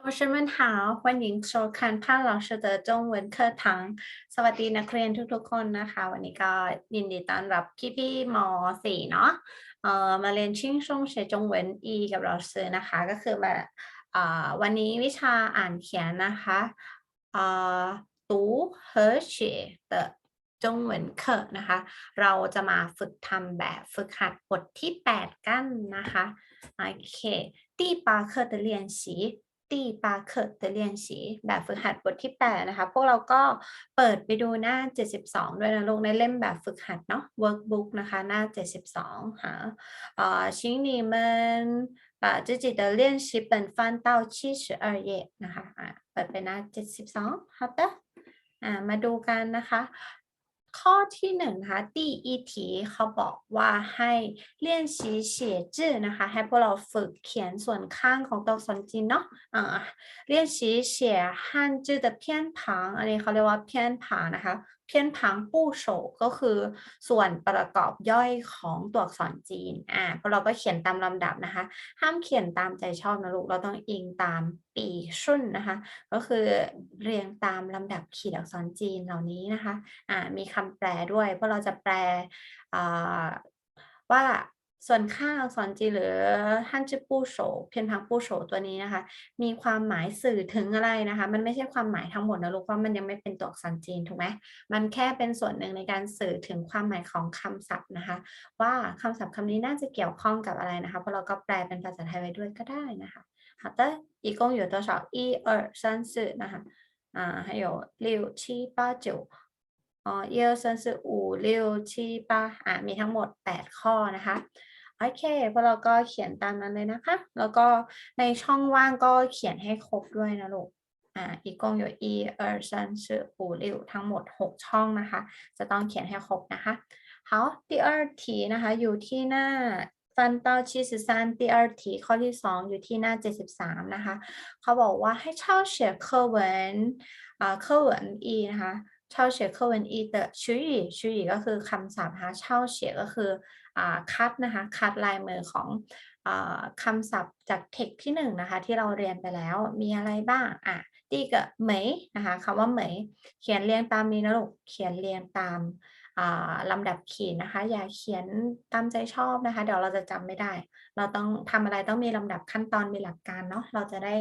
同学们好，欢迎收看潘老师的中文课堂สวัสดีนักเรียนทุกๆคนนะคะ วันนี้ก็ยินดีต้อนรับพี่ๆม .4 เนาะเอ่อมาเรียนชิงช่งเฉจงเหวินอีกับเราซื้อนะคะ ก็คือมาอ่าวันนี้วิชาอ่านเขียนนะคะอ่าตู和写的จงเหวินเคนะคะ เราจะมาฝึกทำแบบฝึกหัดบทที่ 8 กันนะคะโอเค第八课的练习 ตีปาเค的เรียนสีแบบฝึกหัดบทที่ 8 นะคะ พวกเราก็เปิดไปดูหน้า 72 ด้วยนะลูกในเล่มแบบฝึกหัดเนาะ workbook นะคะ หน้า 72หาอ่า请你们把自己的练习本翻到72页นะคะอ่าเปิดไปหน้า 72好的อ่ามาดูกันนะคะ ข้อที่หนึ่งนะคะ第一题เขาบอกว่าให้เรียนสีเฉียจื้อนะคะ ให้พวกเราฝึกเขียนส่วนข้างของตัวอักษรจีนเนาะอ่าเรียนสีเฉียฮันจื้อ的偏旁อันนี้เขาเรียกว่า偏旁นะคะ เพี้ยนพังปู้โฉก็คือส่วนประกอบย่อยของตัวอักษรจีนอ่าพวกเราก็เขียนตามลำดับนะคะ ห้ามเขียนตามใจชอบนะลูก เราต้องอิงตามปีชุ่นนะคะ ก็คือเรียงตามลำดับขีดอักษรจีนเหล่านี้นะคะอ่ามีคำแปลด้วยเพราะเราจะแปลว่า ส่วนข้างอักษรจีนหรือฮันจิปูโฉเพียนพังปูโฉตัวนี้นะคะ มีความหมายสื่อถึงอะไรนะคะ มันไม่ใช่ความหมายทั้งหมดนะลูกเพราะมันยังไม่เป็นตัวอักษรจีนถูกไหมมันแค่เป็นส่วนหนึ่งในการสื่อถึงความหมายของคำศัพท์นะคะ ว่าคำศัพท์คำนี้น่าจะเกี่ยวข้องกับอะไรนะคะ เพราะเราก็แปลเป็นภาษาไทยไว้ด้วยก็ได้นะคะ好的一共有多少一二三四นะคะอ่า还有六七八九อ๋อ一二三四五六七八อ่ามีทั้งหมด 8 ข้อนะคะ โอเคพวกเราก็เขียนตามนั้นเลยนะคะ แล้วก็ในช่องว่างก็เขียนให้ครบด้วยนะลูก อ่าอีกกงอยู่一二三四五六ทั้งหมด 6 ช่องนะคะ จะต้องเขียนให้ครบนะคะ好第二题นะคะ อยู่ที่หน้าฟันเต้า七十三第二题ข้อที่ 2 อยู่ที่หน้า 73 นะคะ เขาบอกว่าให้เช่าเฉีย课文อ่า课文一นะคะ เช่าเฉียควินอีเตชุยชุยก็คือคำศัพท์นะเช่าเฉียก็คือคัดนะคะคัดลายมือของคำศัพท์จากเทคที่หนึ่งนะคะที่เราเรียนไปแล้วมีอะไรบ้างอะตีกับเหมยนะคะคำว่าเหมยเขียนเรียงตามมีนะลูกเขียนเรียงตามลำดับขีดนะคะ อย่าเขียนตามใจชอบนะคะ เดี๋ยวเราจะจำไม่ได้ เราต้องทำอะไรต้องมีลำดับขั้นตอนมีหลักการเนาะเราจะได้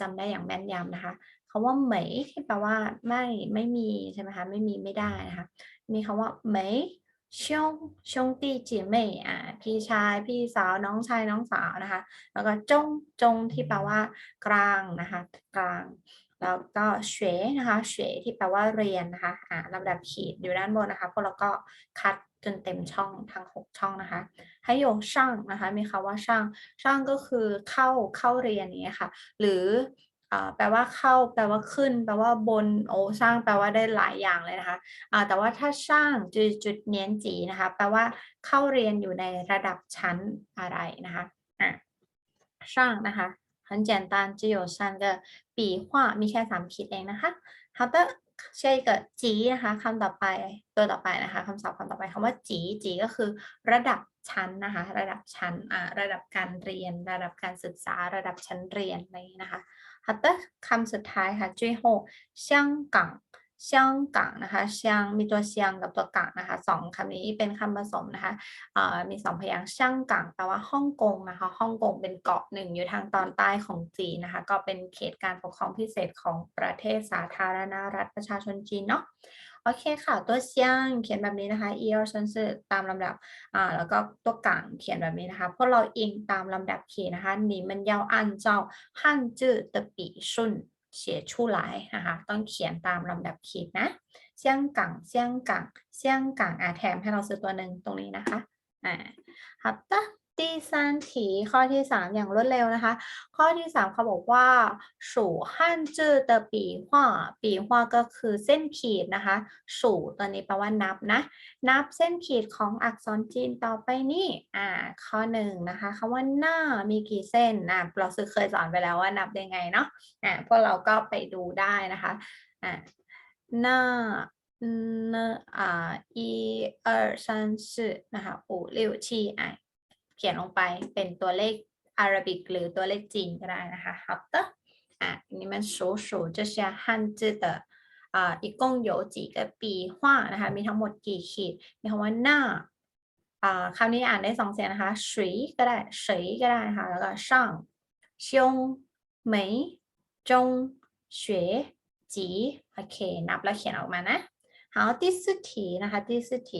จำได้อย่างแม่นยำนะคะ คำว่าเหมยที่แปลว่าไม่ไม่มีใช่ไหมคะไม่มีไม่ได้นะคะมีคำว่าเหมยช่งช่งตีจีเมยอ่าพี่ชายพี่สาวน้องชายน้องสาวนะคะ แล้วก็จงจงที่แปลว่า กลางนะคะกลาง แล้วก็เฉวนะคะเฉวที่แปลว่าเรียนนะคะอ่าลำดับขีดอยู่ด้านบนนะคะพวกเราก็คัดจนเต็มช่องทั้ง6ช่องนะคะให้โยช่างนะคะมีคำว่าช่างช่างก็คือเข้าเข้าเรียนอย่างเงี้ค่ะ หรือ แปลว่าเข้า แปลว่าขึ้น แปลว่าบน โอ้ช่างแปลว่าได้หลายอย่างเลยนะคะอ่าแต่ว่าถ้าช่างจุดจุดเนียนจีนะคะ แปลว่าเข้าเรียนอยู่ในระดับชั้นอะไรนะคะอ่ะช่างนะคะ 很简单只有三个笔画มีแค่สามขีดเองนะคะ好的下一个จีนะคะคำต่อไปตัวต่อไปนะคะคำศัพท์คำต่อไปคำว่าจีจีก็คือระดับชั้นนะคะ ระดับชั้นอ่าระดับการเรียน ระดับการศึกษา ระดับชั้นเรียนอะไรอย่างนี้นะคะ 好的คำสุดท้ายค่ะ最后香港ช่างกังนะคะช่างมีตัวเชียงกับตัวกังนะคะสองคำนี้เป็นคำผสมนะคะอ่ามีสองพยางค์ช่างกังแปลว่าฮ่องกงนะคะฮ่องกงเป็นเกาะหนึ่งอยู่ทางตอนใต้ของจีนนะคะ ก็เป็นเขตการปกครองพิเศษของประเทศสาธารณรัฐประชาชนจีนเนาะ โอเคค่ะ ตัวเซียงเขียนแบบนี้นะคะอีเอร์ซันซตามลำดับอ่าแล้วก็ตัวกังเขียนแบบนี้นะคะ พวกเราอิงตามลำดับขีดนะคะนี่มันยาวอันเจ้าฮั่นจื้อตะปีชุนเฉียชูหลายนะคะต้องเขียนตามลำดับขีดนะเซียงกังเซียงกังเซียงกังอะแถมให้เราซื้อตัวหนึ่งตรงนี้นะคะอ่าฮัตตา 第三题ข้อที่ 3 อย่างรวดเร็วนะคะ ข้อที่ 3 เขาบอกว่าสู่ฮั่นจื้อ的笔画笔画ก็คือเส้นขีดนะคะ สู่ตัวนี้แปลว่านับนะ นับเส้นขีดของอักษรจีนต่อไปนี่อ่าข้อหนึ่งนะคะคำว่าหน้ามีกี่เส้นอ่าเราซื้อเคยสอนไปแล้วว่านับยังไงเนาะอ่าพวกเราก็ไปดูได้นะคะอ่าหน้าเนอ่า一二三四นะคะ五六七อ่ะ เขียนลงไปเป็นตัวเลขอาราบิกหรือตัวเลขจีนก็ได้นะคะ好的 อ่ะ你们数数这些汉字的อ่า一共有几个笔画นะคะ มีทั้งหมดกี่ขีด มีคำว่าหน้าอ่าคำนี้อ่านได้สองเสียงนะคะ水ก็ได้水ก็ได้นะคะ แล้วก็上胸眉中学几โอเค นับแล้วเขียนออกมานะ 好，第四题นะคะ第四题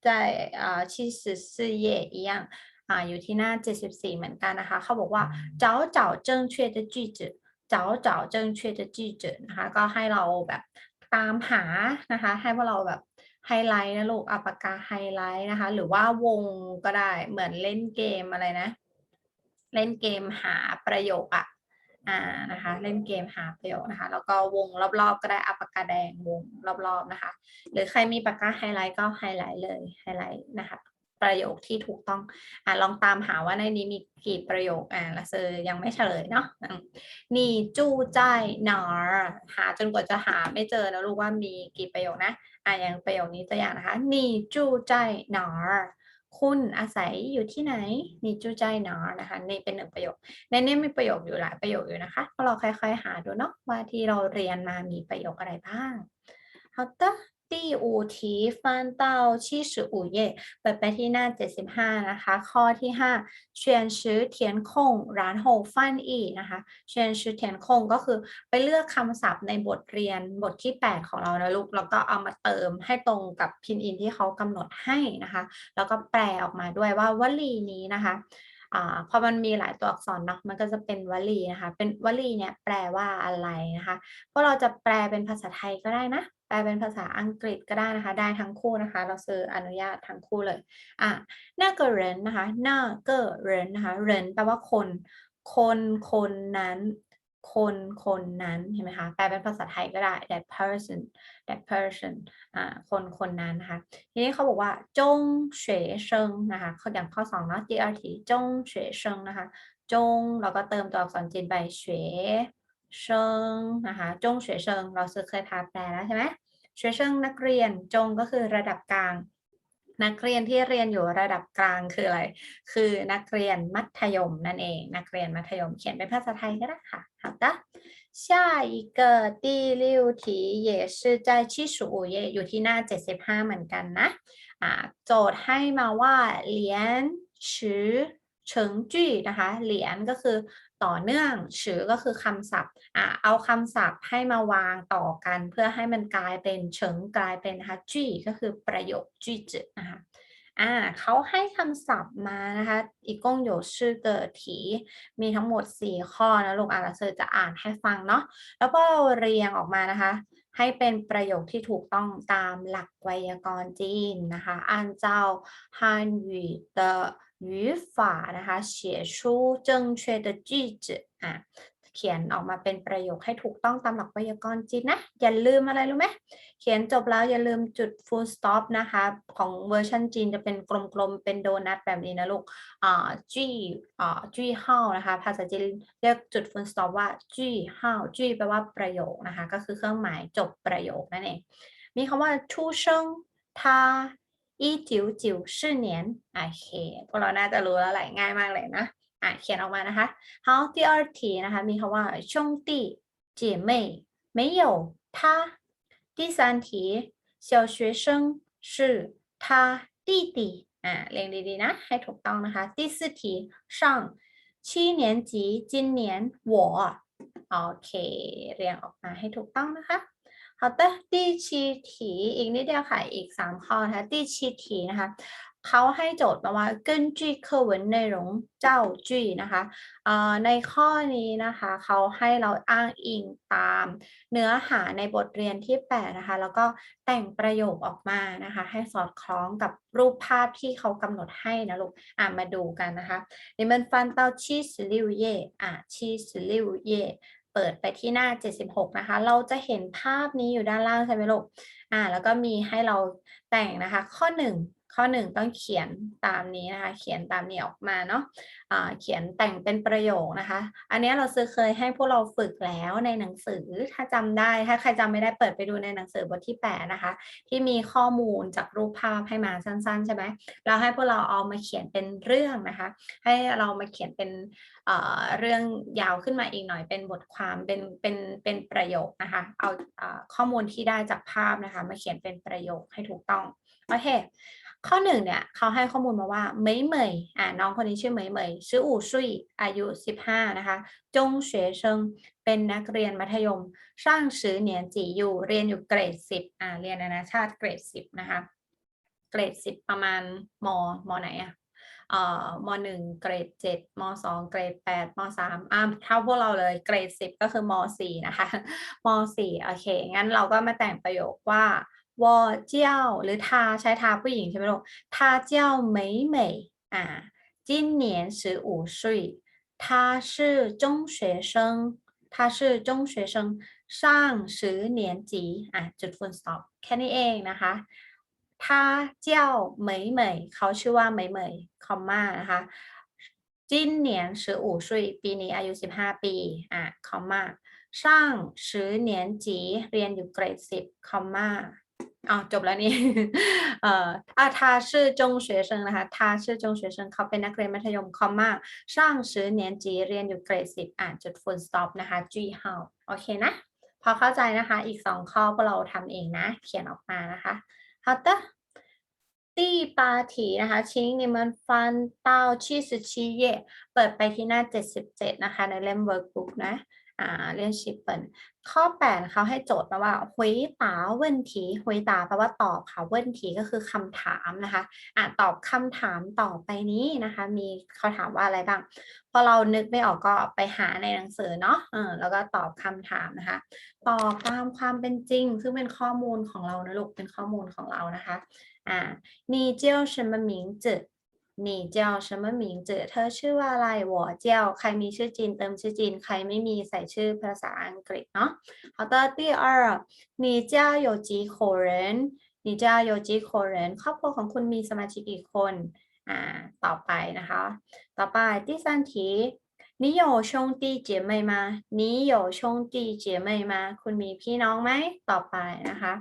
在啊七十四页一样 อ่าอยู่ที่หน้า 74 เหมือนกันนะคะ เขาบอกว่าเจ้าเจาเจิ้งเชื่อจะจื้เจ้าเจาเจิ้งเชื่อจะจื้นะคะ ก็ให้เราแบบตามหานะคะ ให้พวกเราแบบไฮไลท์นะลูกอัปากาไฮไลท์นะคะ หรือว่าวงก็ได้เหมือนเล่นเกมอะไรนะ เล่นเกมหาประโยคอะอ่านะคะ เล่นเกมหาประโยคนะคะ แล้วก็วงรอบๆ ก็ได้อัปากาแดงวงรอบๆนะคะ หรือใครมีปากกาไฮไลท์ก็ไฮไลท์เลยไฮไลท์นะคะ ประโยคที่ถูกต้องอ่ลองตามหาว่าในนี้มีกี่ประโยคอะละเซอยังไม่เฉลยเนาะนี่จู้ใจหนอหาจนกว่าจะหาไม่เจอแล้วรู้ว่ามีกี่ประโยคนะอะอย่างประโยคนี้ตัวอย่างนะคะ นี่จู้ใจหนอคุณอาศัยอยู่ที่ไหน นี่จู้ใจหนอนะคะนี่เป็นหนึ่งประโยค ในนี้มีประโยคอยู่หลายประโยคอยู่นะคะก็เราค่อยๆหาดูเนาะว่าที่เราเรียนมามีประโยคอะไรบ้างเอาเตอ ตี้อูทีฟานเต้าชี่สืออูเย่เปิดไปที่หน้า 75 นะคะ ข้อที่ห้าเชียนชื้อเทียนคงร้านโฮฟันอีนะคะเชียนชื้อเทียนคงก็คือไปเลือกคำศัพท์ในบทเรียนบทที่แปดของเรานะลูก แล้วก็เอามาเติมให้ตรงกับพินอินที่เขากำหนดให้นะคะ แล้วก็แปลออกมาด้วยว่าวลีนี้นะคะ อพอมันมีหลายตัวอักษรเนาะมันก็จะเป็นวลีนะคะ เป็นวลีเนี่ยแปลว่าอะไรนะคะเพราะเราจะแปลเป็นภาษาไทยก็ได้นะ แปลเป็นภาษาอังกฤษก็ได้นะคะ ได้ทั้งคู่นะคะ เราซื้ออนุญาตทั้งคู่เลยอะน้าเกิดเรนนะคะน่าเกิดเรนนะคะเรนแปลว่าคน คนคนนั้น คนคนนั้นเห็นไหมคะแปลเป็นภาษาไทยก็ได้ that person that person อ่าคนคนนั้นนะคะ ทีนี้เขาบอกว่า จงเฉยเชิงนะคะเขาอย่างข้อสองเนาะ GRT จงเฉยเชิงนะคะ จงเราก็เติมตัวอักษรจีนไปเฉยเชิงนะคะจงเฉยเชิงเราเคยพาแปลแล้วใช่ไหมเฉยเชิงนักเรียนจงก็คือระดับกลาง นักเรียนที่เรียนอยู่ระดับกลางคืออะไร คือนักเรียนมัธยมนั่นเอง นักเรียนมัธยมเขียนเป็นภาษาไทยก็ได้ค่ะ好的下一个第六题也是在七十五页อยู่ที่หน้า 75 เหมือนกันนะอ่าโจทย์ให้มาว่าเหรียญชือเฉิงจี้นะคะเหรียญก็คือ ต่อเนื่องชื่อก็คือคำศัพท์อะเอาคำศัพท์ให้มาวางต่อกัน เพื่อให้มันกลายเป็นเฉิงกลายเป็นฮัจี้ก็คือประโยคจี้จืนะคะอ่าเขาให้คำศัพท์มานะคะอีกงโยชื่อเกิดถีมีทั้งหมด 4 ข้อนะลูกอ่าลาเซอร์จะอ่านให้ฟังเนาะแล้วก็เราเรียงออกมานะคะ ให้เป็นประโยคที่ถูกต้องตามหลักไวยากรณ์จีนนะคะอ่านเจ้าฮันหยีเตอ 语法นะคะ写出正确的句子อ่ะเขียนออกมาเป็นประโยคให้ถูกต้องตามหลักไวยากรณ์จีนนะ อย่าลืมอะไรรู้ไหมเขียนจบแล้วอย่าลืมจุด full stop นะคะ ของเวอร์ชันจีนจะเป็นกลมๆ เป็นโดนัทแบบนี้นะลูก อ่าจี้อ่าจี้เฮานะคะ ภาษาจีนเรียกจุด full stop ว่าจี้เฮาจี้แปลว่าประโยคนะคะ ก็คือเครื่องหมายจบประโยคนั่นเอง มีคำว่า 出生他一九九四年โอเคพวกเราน่าจะรู้แล้วแหละง่ายมากเลยนะ อ่ะเขียนออกมานะคะ好第二题นะคะ มีคำว่า兄弟姐妹没有他第三题小学生是他弟弟อ่าเรียงดีๆนะ ให้ถูกต้องนะคะ第四题上七年级今年我โอเค เรียงออกมาให้ถูกต้องนะคะ 好的第七题อีกนิดเดียวค่ะ อีก 3 ข้อนะคะ第七题นะคะเขาให้โจทย์มาว่า根据课文内容造句นะคะเอ่อในข้อนี้นะคะ เขาให้เราอ้างอิงตามเนื้อหาในบทเรียนที่ 8 นะคะ แล้วก็แต่งประโยคออกมานะคะ ให้สอดคล้องกับรูปภาพที่เขากำหนดให้นะลูก อ่ะมาดูกันนะคะ你们翻到七十六页อ่ะ七十六页 เปิดไปที่หน้า 76 นะคะ เราจะเห็นภาพนี้อยู่ด้านล่างใช่ไหมลูกอ่าแล้วก็มีให้เราแต่งนะคะ ข้อ 1 ข้อหนึ่งต้องเขียนตามนี้นะคะ เขียนตามนี้ออกมาเนาะอ่าเขียนแต่งเป็นประโยคนะคะ อันนี้เราซื้อเคยให้พวกเราฝึกแล้วในหนังสือถ้าจำได้ถ้าใครจำไม่ได้เปิดไปดูในหนังสือบทที่แปดนะคะ ที่มีข้อมูลจากรูปภาพให้มาสั้นๆใช่ไหมเราให้พวกเราเอามาเขียนเป็นเรื่องนะคะ ให้เรามาเขียนเป็นเเรื่องยาวขึ้นมาอีกหน่อยเป็นบทความเป็นเป็นเป็นประโยคนะคะ เอาอข้อมูลที่ได้จากภาพนะคะ มาเขียนเป็นประโยคให้ถูกต้องโอเค ข้อหนึ่งเนี่ยเขาให้ข้อมูลมาว่าเหมยเหมยอ่าน้องคนนี้ชื่อเหมยเหมยชื่ออู่ซุยอายุ 15 นะคะ จงเฉยเชิงเป็นนักเรียนมัธยมช่างสือเนียนจีอยู่เรียนอยู่เกรด 10อ่าเรียนนานาชาติเกรด 10 นะคะ เกรด 10 ประมาณมมไหนอะเอ่อมหนึ่งเกรด7มสองเกรด8มสามอ่าเท่าพวกเราเลยเกรด10ก็คือมสี่นะคะมสี่โอเค งั้นเราก็มาแต่งประโยคว่า วอเจ้าหรือทาใช้ทาผู้หญิงใช่ไหมลูกทาเจ้าเหมยเหมยอ่า今年十五岁他是中学生他是中学生上十年级อ่ะจุด full stop แค่นี้เองนะคะ他叫เหมยเหมยเขาชื่อว่าเหมยเหมยคอมมานะคะ今年十五岁ปีนี้อายุ 15 ปีอ่ะคอมมา上十年级เรียนอยู่เกรด 10 คอมมา อ๋อจบแล้วนี่ เอ่ออ่า他是中学生นะคะ他是中学生เขาเป็นนักเรียนมัธยมคอมมา上十年级เรียนอยู่เกรด 10 อ่านจุด full stop นะคะจีเฮาโอเคนะ พอเข้าใจนะคะ อีกสองข้อพวกเราทำเองนะ เขียนออกมานะคะ好的第八题นะคะ请你们翻到七十七页เปิดไปที่หน้า 77 นะคะ ในเล่ม workbook นะ อ่าเรียนชิปเปิลข้อ8เขาให้โจทย์มาว่า回答问题回答แปลว่าตอบค่ะ问题ก็คือคำถามนะคะ อ่าตอบคำถามต่อไปนี้นะคะ มีเขาถามว่าอะไรบ้าง พอเรานึกไม่ออกก็ไปหาในหนังสือเนาะเออแล้วก็ตอบคำถามนะคะ ตอบตามความเป็นจริง ซึ่งเป็นข้อมูลของเรานะลูก เป็นข้อมูลของเรานะคะ อ่า你叫什么名字 你叫什么名字เธอชื่อว่าอะไร我叫ใครมีชื่อจีนเติมชื่อจีน ใครไม่มีใส่ชื่อภาษาอังกฤษเนาะ好的第二你家有几口人你家有几口人ครอบครัวของคุณมีสมาชิกกี่คน อ่า ต่อไปนะคะ ต่อไป第三题你有兄弟姐妹吗你有兄弟姐妹吗คุณมีพี่น้องไหม ต่อไปนะคะ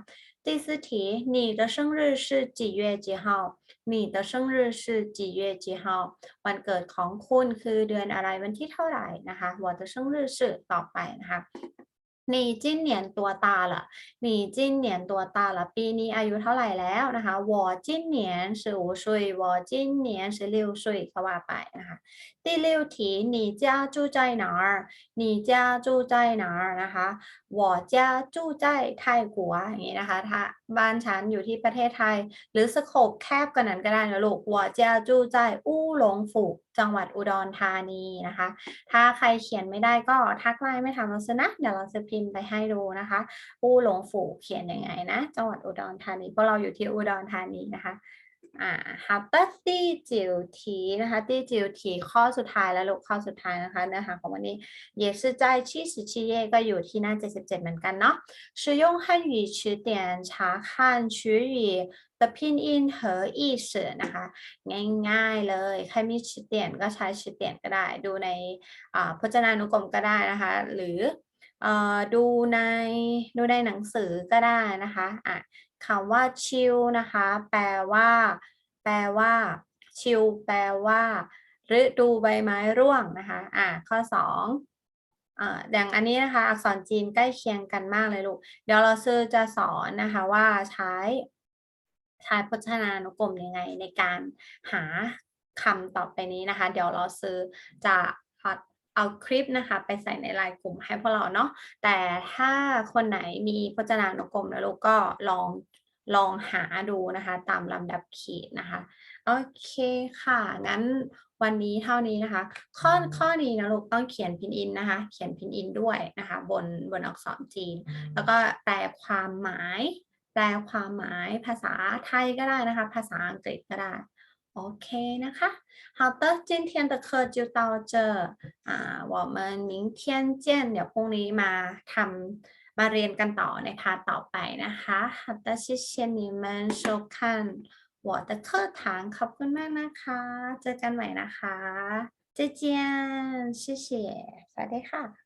第四题，你的生日是几月几号？你的生日是几月几号？วันเกิดของคุณคือเดือนอะไรวันที่เท่าไหร่นะคะ我的生日是ต่อไปนะคะ 你今年多大了你今年多大了ปีนี้อายุเท่าไหร่แล้วนะคะ我今年十五岁我今年十六岁ก็ว่าไปนะคะ第六题你家住在哪儿你家住在哪儿นะคะ我家住在泰国อย่างนี้นะคะ ถ้า บ้านฉันอยู่ที่ประเทศไทย หรือสโคบแคบกว่านั้นก็ได้นะลูกวัวเจ้าจูใจอู้หลงฝูกจังหวัดอุดรธานีนะคะ ถ้าใครเขียนไม่ได้ก็ทักไลน์ไม่ทำมเราซะนะ เดี๋ยวเราจะพิมพ์ไปให้ดูนะคะ อู้หลงฝูกเขียนยังไงนะ จังหวัดอุดรธานีเพราะเราอยู่ที่อุดรธานีนะคะ อ่าฮับเตอร์ตี้จิวทีนะคะตี้จิวทีข้อสุดท้ายแล้วลูกข้อสุดท้ายนะคะเนื้อหาของวันนี้也是在七十七页ก็อยู่ที่หน้า77เหมือนกันเนาะ使用汉语词典查看词语的拼音和意思นะคะ ง่ายๆเลย ใครมีชื่อเตียนก็ใช้ชื่อเตียนก็ได้ ดูในอ่าพจนานุกรมก็ได้นะคะ หรือเอ่อดูในดูในหนังสือก็ได้นะคะอ่ะ คำว่าชิลนะคะ แปลว่า แปลว่า ชิลแปลว่าฤดูใบไม้ร่วงนะคะ อะข้อสองอ่าอย่างอันนี้นะคะ อักษรจีนใกล้เคียงกันมากเลยลูก เดี๋ยวเราซื้อจะสอนนะคะว่าใช้ใช้พจนานุกรมยังไงในการหาคำต่อไปนี้นะคะ เดี๋ยวเราซื้อจะ เอาคลิปนะคะไปใส่ในไลน์กลุ่มให้พวกเราเนาะแต่ถ้าคนไหนมีพจนานุกรมแล้วลูกก็ลองลองหาดูนะคะตามลำดับขีดนะคะโอเคค่ะ งั้นวันนี้เท่านี้นะคะ ข้อข้อนี้นะลูกต้องเขียนพินอินนะคะ เขียนพินอินด้วยนะคะ บนบนอักษรจีน แล้วก็แปลความหมาย แปลความหมายภาษาไทยก็ได้นะคะ ภาษาอังกฤษก็ได้ โอเคนะคะ好的今天的课就到这啊我们明天见เดี๋ยวพรุ่งนี้มาทำมาเรียนกันต่อในพาร์ทต่อไปนะคะ好的谢谢你们收看 我的课堂ขอบคุณมากนะคะ เจอกันใหม่นะคะ再见谢谢สวัสดีค่ะ